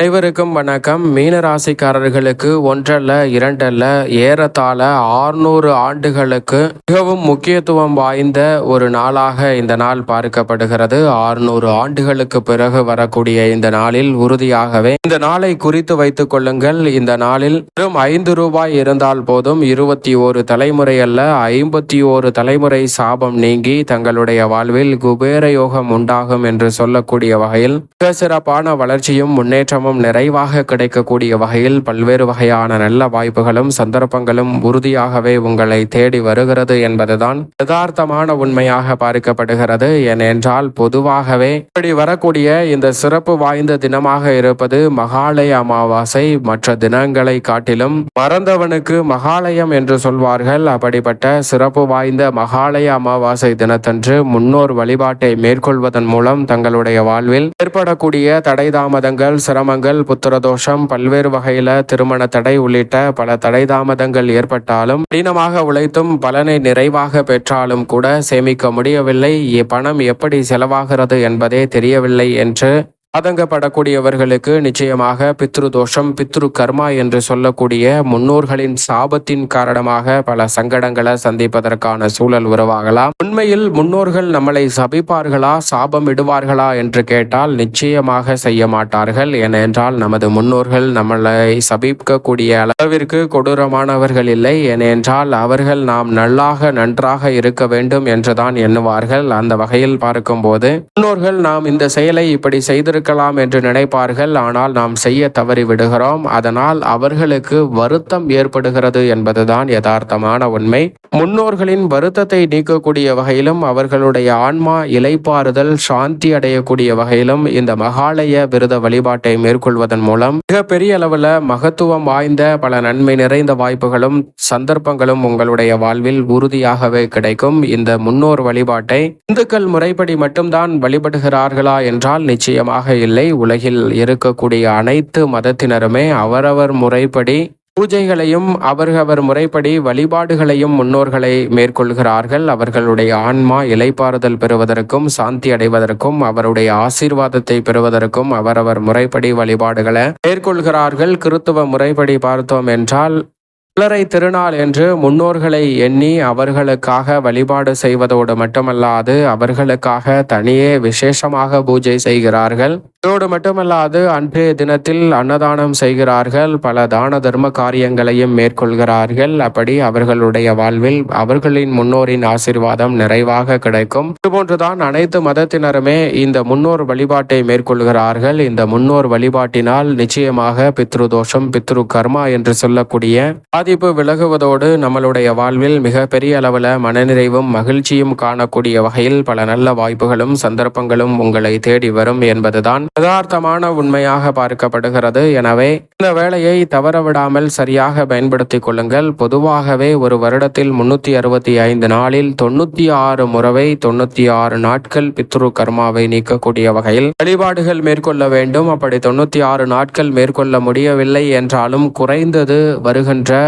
அனைவருக்கும் வணக்கம். மீன ராசிக்காரர்களுக்கு ஒன்றல்ல இரண்டல்ல ஏறத்தாழ ஆறுநூறு ஆண்டுகளுக்கு மிகவும் முக்கியத்துவம் வாய்ந்த ஒரு நாளாக இந்த நாள் பார்க்கப்படுகிறது. ஆறுநூறு ஆண்டுகளுக்கு பிறகு வரக்கூடிய இந்த நாளில் உறுதியாகவே இந்த நாளை குறித்து வைத்துக் கொள்ளுங்கள். இந்த நாளில் வெறும் ஐந்து ரூபாய் இருந்தால் போதும். இருபத்தி ஓரு தலைமுறை அல்ல ஐம்பத்தி ஓரு தலைமுறை சாபம் நீங்கி தங்களுடைய வாழ்வில் குபேர யோகம் உண்டாகும் என்று சொல்லக்கூடிய வகையில் மிக சிறப்பான வளர்ச்சியும் முன்னேற்றமும் நிறைவாக கிடைக்கக்கூடிய வகையில் பல்வேறு வகையான நல்ல வாய்ப்புகளும் சந்தர்ப்பங்களும் உறுதியாகவே உங்களை தேடி வருகிறது என்பதுதான் யதார்த்தமான உண்மையாக பார்க்கப்படுகிறது. ஏனென்றால் பொதுவாகவே இப்படி வரக்கூடிய இந்த சிறப்பு வாய்ந்த தினமாக இருப்பது மகாலய அமாவாசை. மற்ற தினங்களை காட்டிலும் மறந்தவனுக்கு மகாலயம் என்று சொல்வார்கள். அப்படிப்பட்ட சிறப்பு வாய்ந்த மகாலய அமாவாசை தினத்தன்று முன்னோர் வழிபாட்டை மேற்கொள்வதன் மூலம் தங்களுடைய வாழ்வில் ஏற்படக்கூடிய தடை தாமதங்கள் சிரமங்கள் புத்திரதோஷம் பல்வேறு வகையில திருமண தடை உள்ளிட்ட பல தடை தாமதங்கள் ஏற்பட்டாலும் கடினமாக உழைத்தும் பலனை நிறைவாக பெற்றாலும் கூட சேமிக்க முடியவில்லை. பணம் எப்படி செலவாகிறது என்பதே தெரியவில்லை என்று ஆதங்கப்படக்கூடியவர்களுக்கு நிச்சயமாக பித்ரு தோஷம் பித்ரு கர்மா என்று சொல்லக்கூடிய முன்னோர்களின் சாபத்தின் காரணமாக பல சங்கடங்களை சந்திப்பதற்கான சூழல் உருவாகலாம். உண்மையில் முன்னோர்கள் நம்மளை சபிப்பார்களா சாபம் இடுவார்களா என்று கேட்டால் நிச்சயமாக செய்ய மாட்டார்கள். ஏனென்றால் நமது முன்னோர்கள் நம்மளை சபிக்கக்கூடிய அளவிற்கு கொடூரமானவர்கள் இல்லை. ஏனென்றால் அவர்கள் நாம் நல்லாக நன்றாக இருக்க வேண்டும் என்றுதான் எண்ணுவார்கள். அந்த வகையில் பார்க்கும்போது முன்னோர்கள் நாம் இந்த செயலை இப்படி இருக்கலாம் என்று நினைப்பார்கள். ஆனால் நாம் செய்ய தவறி விடுகிறோம். அதனால் அவர்களுக்கு வருத்தம் ஏற்படுகிறது என்பதுதான் யதார்த்தமான உண்மை. முன்னோர்களின் வருத்தத்தை நீக்கக்கூடிய வகையிலும் அவர்களுடைய ஆன்மா இலைப்பாறுதல் சாந்தி அடையக்கூடிய வகையிலும் இந்த மகாலய விரத வழிபாட்டை மேற்கொள்வதன் மூலம் மிக பெரிய அளவில் மகத்துவம் வாய்ந்த பல நன்மை நிறைந்த வாய்ப்புகளும் சந்தர்ப்பங்களும் உங்களுடைய வாழ்வில் உறுதியாகவே கிடைக்கும். இந்த முன்னோர் வழிபாட்டை இந்துக்கள் முறைப்படி மட்டும்தான் வழிபடுகிறார்களா என்றால் நிச்சயமாக இல்லை உலகில் இருக்கக்கூடிய அனைத்து மதத்தினருமே அவரவர் முறைப்படி பூஜைகளையும் அவரவர் முறைப்படி வழிபாடுகளையும் முன்னோர்களை மேற்கொள்கிறார்கள். அவர்களுடைய ஆன்மா இலைப்பாறுதல் பெறுவதற்கும் சாந்தி அடைவதற்கும் அவருடைய ஆசீர்வாதத்தை பெறுவதற்கும் அவரவர் முறைப்படி வழிபாடுகளை மேற்கொள்கிறார்கள். கிறித்துவ முறைப்படி பார்த்தோம் என்றால் சிலரை திருநாள் என்று முன்னோர்களை எண்ணி அவர்களுக்காக வழிபாடு செய்வதோடு மட்டுமல்லாது அவர்களுக்காக தனியே விசேஷமாக பூஜை செய்கிறார்கள். இதோடு மட்டுமல்லாது அன்றைய தினத்தில் அன்னதானம் செய்கிறார்கள். பல தான தர்ம காரியங்களையும் மேற்கொள்கிறார்கள். அப்படி அவர்களுடைய வாழ்வில் அவர்களின் முன்னோரின் ஆசிர்வாதம் நிறைவாக கிடைக்கும். இதுபோன்றுதான் அனைத்து மதத்தினருமே இந்த முன்னோர் வழிபாட்டை மேற்கொள்கிறார்கள். இந்த முன்னோர் வழிபாட்டினால் நிச்சயமாக பித்ரு தோஷம் பித்ரு கர்மா என்று சொல்லக்கூடிய பாதிப்பு விலகுவதோடு நம்மளுடைய வாழ்வில் மிக பெரிய அளவில் மனநிறைவும் மகிழ்ச்சியும் காணக்கூடிய வகையில் பல நல்ல வாய்ப்புகளும் சந்தர்ப்பங்களும் உங்களை தேடி வரும் என்பதுதான் யதார்த்தமான உண்மையாக பார்க்கப்படுகிறது. எனவே இந்த வேலையை தவறவிடாமல் சரியாக பயன்படுத்திக் கொள்ளுங்கள். பொதுவாகவே ஒரு வருடத்தில் முன்னூத்தி அறுபத்தி ஐந்து நாளில் தொண்ணூத்தி ஆறு முறவை தொண்ணூத்தி ஆறு நாட்கள் பித்ரு கர்மாவை நீக்கக்கூடிய வகையில் வழிபாடுகள் மேற்கொள்ள வேண்டும். அப்படி தொண்ணூத்தி ஆறு நாட்கள் மேற்கொள்ள முடியவில்லை என்றாலும் குறைந்தது வருகின்ற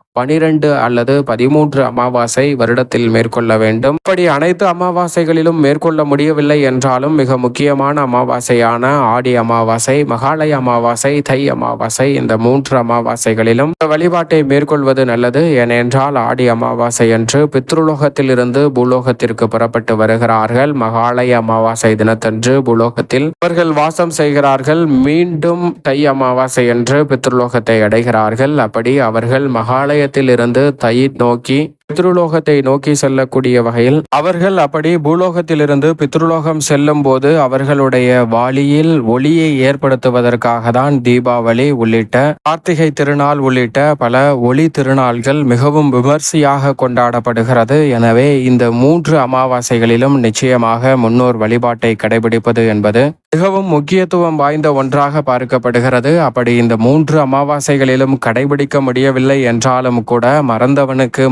பனிரெண்டு அல்லது பதிமூன்று அமாவாசை வருடத்தில் மேற்கொள்ள வேண்டும். இப்படி அனைத்து அமாவாசைகளிலும் மேற்கொள்ள முடியவில்லை என்றாலும் மிக முக்கியமான அமாவாசையான ஆடி அமாவாசை மகாலய அமாவாசை தை அமாவாசை இந்த மூன்று அமாவாசைகளிலும் வழிபாட்டை மேற்கொள்வது நல்லது. ஏனென்றால் ஆடி அமாவாசை அன்று பித்ருலோகத்தில் இருந்து பூலோகத்திற்கு புறப்பட்டு வருகிறார்கள். மகாலய அமாவாசை தினத்தன்று பூலோகத்தில் அவர்கள் வாசம் செய்கிறார்கள். மீண்டும் தை அமாவாசை என்று பித்ருலோகத்தை அடைகிறார்கள். அப்படி அவர்கள் மகாலய ஆலயத்திலிருந்து தயிர் நோக்கி பித்ருலோகத்தை நோக்கி செல்லக்கூடிய வகையில் அவர்கள் அப்படி பூலோகத்திலிருந்து பித்ருலோகம் செல்லும் போது அவர்களுடைய வாளியில் ஒளியை ஏற்படுத்துவதற்காக தான் தீபாவளி உள்ளிட்ட கார்த்திகை திருநாள் உள்ளிட்ட பல ஒளி திருநாள்கள் மிகவும் விமர்சையாக கொண்டாடப்படுகிறது. எனவே இந்த மூன்று அமாவாசைகளிலும் நிச்சயமாக முன்னோர் வழிபாட்டை கடைபிடிப்பது என்பது மிகவும் முக்கியத்துவம் வாய்ந்த ஒன்றாக பார்க்கப்படுகிறது. அப்படி இந்த மூன்று அமாவாசைகளிலும் கடைபிடிக்க முடியவில்லை என்றாலும் கூட மறந்தவனுக்கு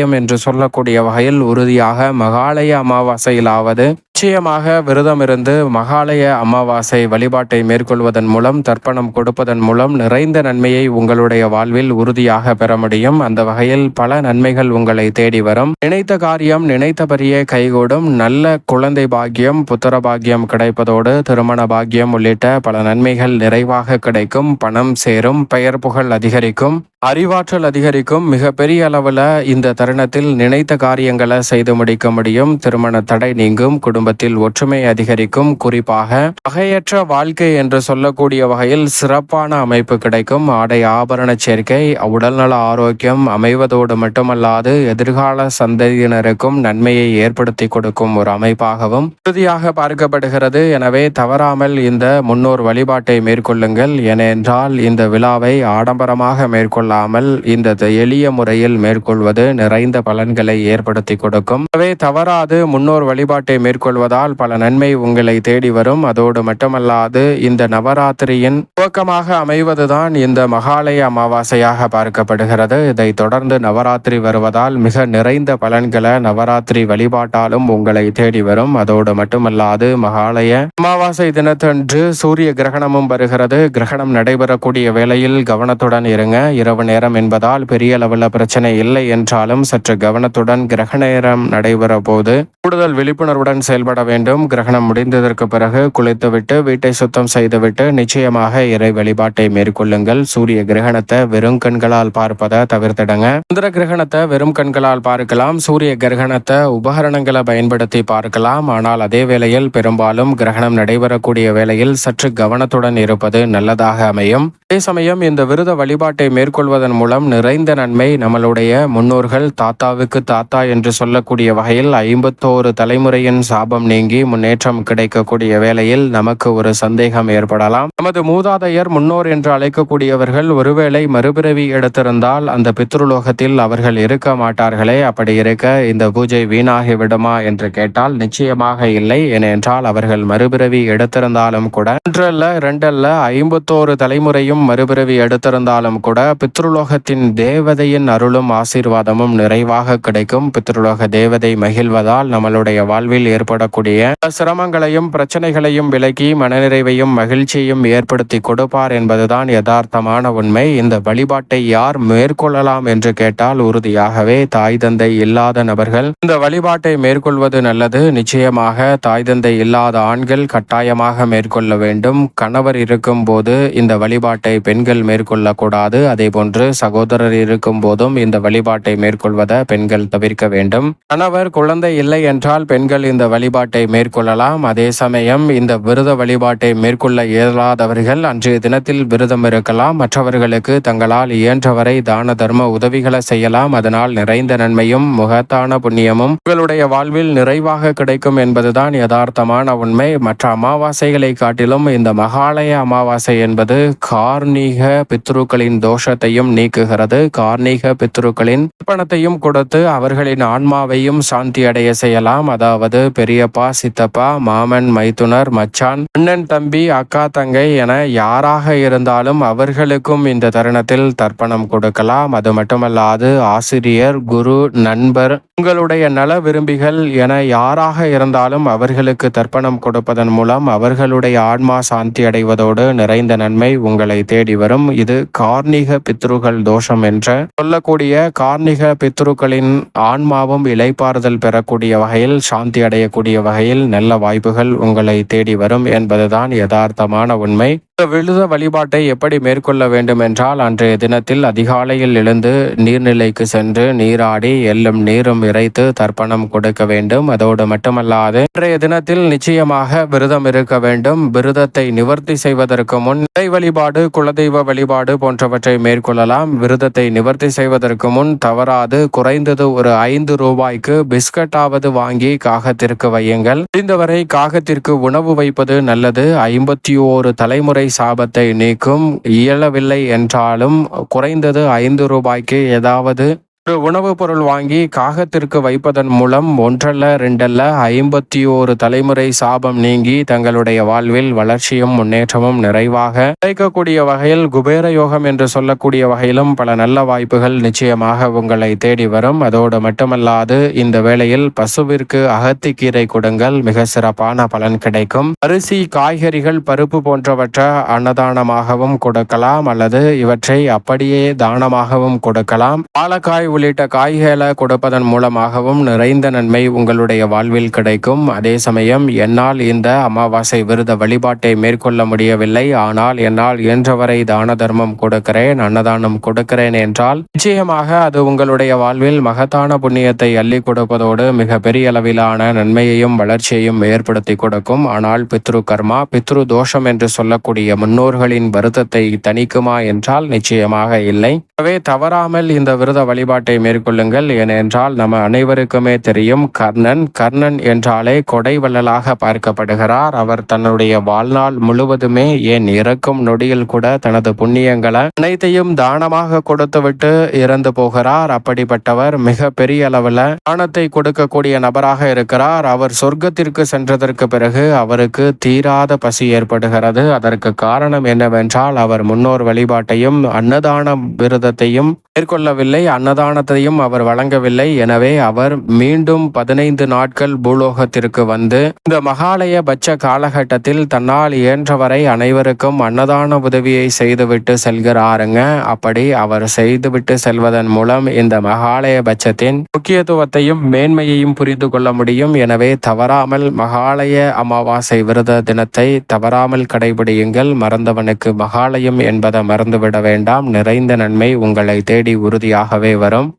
ஆதாயம் என்று சொல்லக்கூடிய வகையில் உறுதியாக மகாலய அமாவாசையிலாவது நிச்சயமாக விரதம் இருந்து மகாலய அமாவாசை வழிபாட்டை மேற்கொள்வதன் மூலம் தர்ப்பணம் கொடுப்பதன் மூலம் நிறைந்த நன்மையை உங்களுடைய வாழ்வில் உறுதியாக பெற முடியும். அந்த வகையில் பல நன்மைகள் உங்களை தேடி வரும். நினைத்த காரியம் நினைத்தபடியே கைகூடும். நல்ல குழந்தை பாக்கியம் புத்திர பாக்கியம் கிடைப்பதோடு திருமண பாக்கியம் உள்ளிட்ட பல நன்மைகள் நிறைவாக கிடைக்கும். பணம் சேரும் பெயர் புகழ் அதிகரிக்கும். அறிவாற்றல் அதிகரிக்கும். மிகப்பெரிய அளவில் இந்த தருணத்தில் நினைத்த காரியங்களை செய்து முடிக்க முடியும். திருமண தடை நீங்கும். குடும்பத்தில் ஒற்றுமை அதிகரிக்கும். குறிப்பாக வகையற்ற வாழ்க்கை என்று சொல்லக்கூடிய வகையில் சிறப்பான அமைப்பு கிடைக்கும். ஆடை ஆபரண சேர்க்கை உடல்நல ஆரோக்கியம் அமைவதோடு மட்டுமல்லாது எதிர்கால சந்ததியினருக்கும் நன்மையை ஏற்படுத்தி கொடுக்கும் ஒரு அமைப்பாகவும் உறுதியாக பார்க்கப்படுகிறது. எனவே தவறாமல் இந்த முன்னோர் வழிபாட்டை மேற்கொள்ளுங்கள். ஏனென்றால் இந்த விழாவை ஆடம்பரமாக மேற்கொள்ளாமல் இந்த எளிய முறையில் மேற்கொள்வது நிறைந்த பலன்களை ஏற்படுத்தி கொடுக்கும். எனவே தவறாது முன்னோர் வழிபாட்டை கொள்வதால் பல நன்மை உங்களை தேடி வரும். அதோடு மட்டுமல்லாது இந்த நவராத்திரியின் துவக்கமாக அமைவதுதான் இந்த மகாலய அமாவாசையாக பார்க்கப்படுகிறது. இதை தொடர்ந்து நவராத்திரி வருவதால் மிக நிறைந்த பலன்களை நவராத்திரி வழிபாட்டாலும் உங்களை தேடி வரும். அதோடு மட்டுமல்லாது மகாலய அமாவாசை தினத்தன்று சூரிய கிரகணமும் வருகிறது. கிரகணம் நடைபெறக்கூடிய வேளையில் கவனத்துடன் இருங்க. இரவு இரவு நேரம் என்பதால் பெரிய அளவில் பிரச்சனை இல்லை என்றாலும் சற்று கவனத்துடன் கிரக நேரம் நடைபெற போது கூடுதல் விழிப்புணர்வுடன் செயல்பட வேண்டும். கிரகணம் முடிந்ததற்கு பிறகு குளித்துவிட்டு வீட்டை சுத்தம் செய்துவிட்டு நிச்சயமாக இறை வழிபாட்டை மேற்கொள்ளுங்கள். சூரிய கிரகணத்தை வெறும் கண்களால் பார்ப்பதை தவிர்த்திடுங்க. சந்திர கிரகணத்தை வெறும் கண்களால் பார்க்கலாம். சூரிய கிரகணத்தை உபகரணங்களை பயன்படுத்தி பார்க்கலாம். ஆனால் அதே வேளையில் பெரும்பாலும் கிரகணம் நடைபெறக்கூடிய வேளையில் சற்று கவனத்துடன் இருப்பது நல்லதாக அமையும். அதே சமயம் இந்த விருத வழிபாட்டை மேற்கொள்வதன் மூலம் நிறைந்த நன்மை நம்மளுடைய முன்னோர்கள் தாத்தாவுக்கு தாத்தா என்று சொல்லக்கூடிய வகையில் ஐம்பத்தோரு தலைமுறையின் சாபம் நீங்கி முன்னேற்றம் கிடைக்கக்கூடிய வேளையில் நமக்கு ஒரு சந்தேகம் ஏற்படலாம். நமது மூதாதையர் முன்னோர் என்று அழைக்கக்கூடியவர்கள் ஒருவேளை மறுபிறவி எடுத்திருந்தால் அந்த பித்ருலோகத்தில் அவர்கள் இருக்க மாட்டார்களே. அப்படி இருக்க இந்த பூஜை வீணாகி விடுமா என்று கேட்டால் நிச்சயமாக இல்லை. ஏனென்றால் அவர்கள் மறுபிறவி எடுத்திருந்தாலும் கூட ஒன்றல்ல இரண்டல்ல ஐம்பத்தோரு தலைமுறையும் மறுபிறவி எடுத்திருந்தாலும் கூட பித்ருலோகத்தின் தேவதையின் அருளும் ஆசீர்வாதமும் நிறைவாக கிடைக்கும். பித்ருலோக தேவதை மகிழ்வதால் நம்மளுடைய வாழ்வில் வரக்கூடிய சிரமங்களையும் பிரச்சனைகளையும் விலக்கி மனநிறைவையும் மகிழ்ச்சியையும் ஏற்படுத்தி கொடுப்பார் என்பதுதான் யதார்த்தமான உண்மை. இந்த வழிபாட்டை யார் மேற்கொள்ளலாம் என்று கேட்டால் உறுதியாகவே தாய் தந்தை இல்லாத நபர்கள். இந்த வழிபாட்டை மேற்கொள்வது நல்லது. நிச்சயமாக தாய் தந்தை இல்லாத ஆண்கள் கட்டாயமாக மேற்கொள்ள வேண்டும். கணவர் இருக்கும் போது இந்த வழிபாட்டை பெண்கள் மேற்கொள்ளக்கூடாது. அதே போன்று சகோதரர் இருக்கும் போதும் இந்த வழிபாட்டை மேற்கொள்வதை பெண்கள் தவிர்க்க வேண்டும். கணவர் குழந்தை இல்லை என்றால் பெண்கள் இந்த வழி வழிபாட்டை மேற்கொள்ளலாம். அதே சமயம் இந்த விரத வழிபாட்டை மேற்கொள்ள இயலாதவர்கள் அன்றைய தினத்தில் விரதம் இருக்கலாம். மற்றவர்களுக்கு தங்களால் இயன்றவரை தான தர்ம உதவிகளை செய்யலாம். அதனால் நிறைந்த நன்மையும் முகத்தான புண்ணியமும் உங்களுடைய வாழ்வில் நிறைவாக கிடைக்கும் என்பதுதான் யதார்த்தமான உண்மை. மற்ற அமாவாசைகளை காட்டிலும் இந்த மகாலய அமாவாசை என்பது கார்ணீக பித்ருக்களின் தோஷத்தையும் நீக்குகிறது. கார்ணீக பித்ருக்களின் பணத்தையும் கொடுத்து அவர்களின் ஆன்மாவையும் சாந்தி அடைய செய்யலாம். அதாவது பெரியப்பா சித்தப்பா மாமன் மைத்துனர் மச்சான் அண்ணன் தம்பி அக்கா தங்கை என யாராக இருந்தாலும் அவர்களுக்கும் இந்த தருணத்தில் தர்ப்பணம் கொடுக்கலாம். அது மட்டுமல்லாது ஆசிரியர் குரு நண்பர் உங்களுடைய நல விரும்பிகள் என யாராக இருந்தாலும் அவர்களுக்கு தர்ப்பணம் கொடுப்பதன் மூலம் அவர்களுடைய ஆன்மா சாந்தி அடைவதோடு நிறைந்த நன்மை உங்களை தேடி வரும். இது கார்ணிக பித்ருகள் தோஷம் என்ற சொல்லக்கூடிய கார்ணிக பித்ருக்களின் ஆன்மாவும் இலைப்பாறுதல் பெறக்கூடிய வகையில் சாந்தி அடையக்கூடிய வகையில் நல்ல வாய்ப்புகள் உங்களை தேடி வரும் என்பதுதான் யதார்த்தமான உண்மை. விழுத வழிபாட்டை எப்படி மேற்கொள்ள வேண்டும் என்றால் அன்றைய தினத்தில் அதிகாலையில் எழுந்து நீர்நிலைக்கு சென்று நீராடி எல்லும் நீரும் இறைத்து தர்ப்பணம் கொடுக்க வேண்டும். அதோடு மட்டுமல்லாது இன்றைய தினத்தில் நிச்சயமாக விரதம் இருக்க வேண்டும். விரதத்தை நிவர்த்தி செய்வதற்கு முன் இறை வழிபாடு குலதெய்வ வழிபாடு போன்றவற்றை மேற்கொள்ளலாம். விரதத்தை நிவர்த்தி செய்வதற்கு முன் தவறாது குறைந்தது ஒரு ஐந்து ரூபாய்க்கு பிஸ்கட்டாவது வாங்கி காகத்திற்கு வையுங்கள். முடிந்தவரை காகத்திற்கு உணவு வைப்பது நல்லது. ஐம்பத்தி ஓரு தலைமுறை சாபத்தை நீக்கும். இயலவில்லை என்றாலும் குறைந்தது ஐந்து ரூபாய்க்கு ஏதாவது ஒரு உணவுப் பொருள் வாங்கி காகத்திற்கு வைப்பதன் மூலம் ஒன்றல்ல ரெண்டல்ல ஐம்பத்தி ஓரு தலைமுறை சாபம் நீங்கி தங்களுடைய வாழ்வில் வளர்ச்சியும் முன்னேற்றமும் நிறைவாக கிடைக்கக்கூடிய வகையில் குபேர யோகம் என்று சொல்லக்கூடிய வகையிலும் பல நல்ல வாய்ப்புகள் நிச்சயமாக உங்களை தேடி வரும். அதோடு மட்டுமல்லாது இந்த வேளையில் பசுவிற்கு அகத்திக்கீரை கொடுங்கள். மிக சிறப்பான பலன் கிடைக்கும். அரிசி காய்கறிகள் பருப்பு போன்றவற்றை அன்னதானமாகவும் கொடுக்கலாம். அல்லது இவற்றை அப்படியே தானமாகவும் கொடுக்கலாம். பாலக்காய் உள்ளிட்ட காய்களை கொடுப்பதன் மூலமாகவும் நிறைந்த நன்மை உங்களுடைய வாழ்வில் கிடைக்கும். அதே சமயம் என்னால் இந்த அமாவாசை விரத வழிபாட்டை மேற்கொள்ள முடியவில்லை. ஆனால் என்னால் இயன்றவரை தான தர்மம் கொடுக்கிறேன் அன்னதானம் கொடுக்கிறேன் என்றால் நிச்சயமாக அது உங்களுடைய வாழ்வில் மகத்தான புண்ணியத்தை அள்ளி கொடுப்பதோடு மிக பெரிய அளவிலான நன்மையையும் வளர்ச்சியையும் ஏற்படுத்தி கொடுக்கும். ஆனால் பித்ரு கர்மா பித்ரு தோஷம் என்று சொல்லக்கூடிய முன்னோர்களின் வருத்தத்தை தணிக்குமா என்றால் நிச்சயமாக இல்லை. எனவே தவறாமல் இந்த விரத வழிபாட்டை மேற்கொள்ளுங்கள். ஏனென்றால் நம்ம அனைவருக்குமே தெரியும் கர்ணன் கர்ணன் என்றாலே கொடை வள்ளலாக பார்க்கப்படுகிறார். அவர் தன்னுடைய வாழ்நாள் முழுவதுமே ஏன் இறக்கும் நொடியில் கூட தனது புண்ணியங்களை அனைத்தையும் தானமாக கொடுத்துவிட்டு இறந்து போகிறார். அப்படிப்பட்டவர் மிக பெரிய அளவில் தானத்தை கொடுக்கக்கூடிய நபராக இருக்கிறார். அவர் சொர்க்கத்திற்கு சென்றதற்கு பிறகு அவருக்கு தீராத பசி ஏற்படுகிறது. அதற்கு காரணம் என்னவென்றால் அவர் முன்னோர் வழிபாட்டையும் அன்னதான விரதத்தையும் மேற்கொள்ளவில்லை. அன்னதானத்தையும் அவர் வழங்கவில்லை. எனவே அவர் மீண்டும் பதினைந்து நாட்கள் பூலோகத்திற்கு வந்து இந்த மகாலய பட்ச காலகட்டத்தில் தன்னால் இயன்றவரை அனைவருக்கும் அன்னதான உதவியை செய்துவிட்டு செல்கிறாருங்க. அப்படி அவர் செய்துவிட்டு செல்வதன் மூலம் இந்த மகாலய பட்சத்தின் முக்கியத்துவத்தையும் மேன்மையையும் புரிந்து கொள்ள முடியும். எனவே தவறாமல் மகாலய அமாவாசை விரத தினத்தை தவறாமல் கடைபிடியுங்கள். மறந்தவனுக்கு மகாலயம் என்பதை மறந்துவிட வேண்டாம். நிறைந்த நன்மை உங்களை தேடி உறுதியாகவே வரும்.